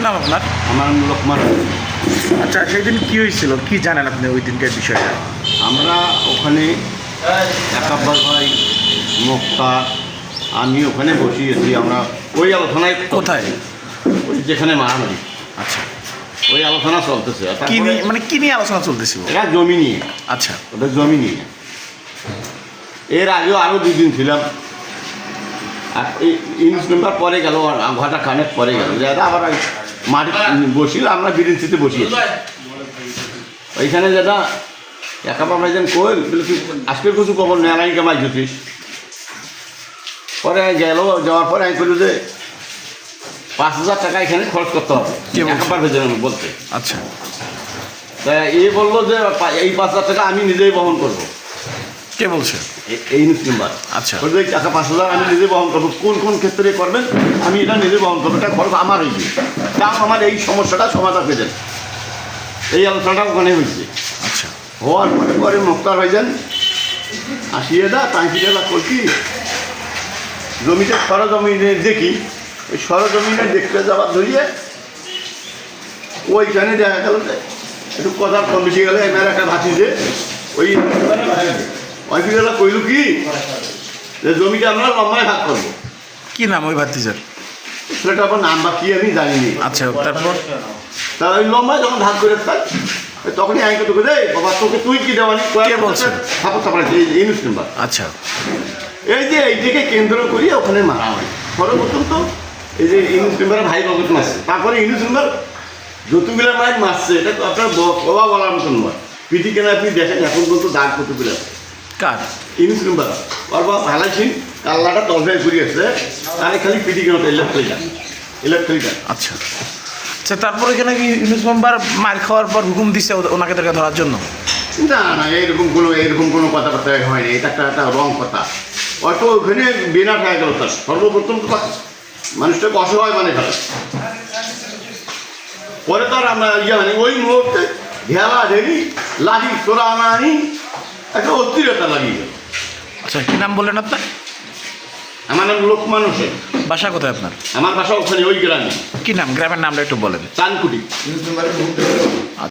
কি নাম আপনার? আমার লোকমান আচ্ছা সেই দিন কি হয়েছিল? কি জানেন আপনি ওই দিনকার বিষয়টা? আমরা ওখানে একাব্বর ভাই মুক্তা আমি ওখানে বসিয়েছি। আমরা ওই আলোচনায় কোথায়? ওই যেখানে মারামারি। আচ্ছা। ওই আলোচনা চলতেছে। কি নিয়ে মানে কি নিয়ে আলোচনা চলতেছিল? এরা জমি নিয়ে। আচ্ছা। ওদের জমি নিয়ে। এর আগেও আরও দুই দিন ছিলাম। আর এই ইংলিশ নাম্বার পরে গেল ঘটা খানেক পরে গেল। যেটা আবার মাটি বসিল আমরা বিরিঞ্চিতে বসিয়েছি। ওইখানে যেটা একা বাবা যেন কই বলে তুই আজকে কিছু নেয় নাই কেমাই জ্যোতিষ পরে গেল যাওয়ার পরে আমি কইল যে পাঁচ হাজার টাকা এখানে খরচ করতে হবে। বলছে? ভেজে বলতে। আচ্ছা। তা এ বলল যে এই পাঁচ হাজার টাকা আমি নিজেই বহন করব। কে বলছে? এই মুসলিমবার আচ্ছা। বলবে টাকা পাঁচ হাজার আমি নিজে বহন করব। কোন কোন ক্ষেত্রে করবেন? আমি এটা নিজে বহন করব। এটা খরচ আমার হয়েছে। তা আমার এই সমস্যাটা সমাধান হয়ে যান এই আলোচনাটা ওখানে হয়েছে। আচ্ছা। হওয়ার পরে পরে মুক্তার হয়ে যান আসিয়ে দা তাঁকিটা করছি জমিতে সরজমিনে দেখি ওই সরজমিনে দেখতে যাওয়ার ধরিয়ে ওইখানে দেখা গেল একটু কথা কম বেশি গেলে এবার একটা যে ওই গেল কইল কি? যে জমিটা আমরা লম্বায় ভাগ করব কি নাম ওই ভাতিজার? সেটা আবার নাম বা কি আমি জানিনি। আচ্ছা তারপর? তা ওই লম্বায় যখন ভাগ করে থাক তখনই আমি তোকে দেয় বাবা তোকে তুই কি দেওয়ানি? কে বলছে? থাপড় থাপড় এই এই মুসলিমবার আচ্ছা। এই যে এইদিকে কেন্দ্র করি ওখানে মারা হয়। সর্বপ্রথম তো এই যে ইংলিশ মেম্বার ভাই ভগত মারছে। তারপরে ইংলিশ মেম্বার যতগুলো মাইক মারছে। এটা তো আপনার বাবা বলার মতন নয়। পিটি কেন আপনি দেখেন এখন পর্যন্ত দাগ কতগুলো। আছে কার ইংলিশ মেম্বার ওর বাবা ভালাইছেন কাল্লাটা তলফায় ঘুরিয়েছে তাহলে খালি পিটি কেন? ইলেকট্রিকা ইলেকট্রিকা আচ্ছা। আচ্ছা তারপর এখানে কি ইউনুস মেম্বার মার খাওয়ার পর হুকুম দিছে ওনাকে তাকে ধরার জন্য? না না এরকম কোনো এরকম কোনো কথাবার্তা হয়নি এটা একটা একটা রং কথা। হয়তো ওখানে বেনাট হয়ে গেল তার সর্বপ্রথম তো মানুষটাকে অসহায় মানে ফেলে পরে তো আর আমরা ইয়ে মানে ওই মুহূর্তে ঘেলা ঢেলি লাঠি তোরা আনি একটা অস্থিরতা লাগিয়ে গেল আচ্ছা কি নাম বললেন আপনার? আমার নাম লোকমান হোসেন। বাসা কোথায় আপনার? আমার বাসা ওখানে ওই গ্রামে। কি নাম? গ্রামের নামটা একটু বলেন। চানকুটি।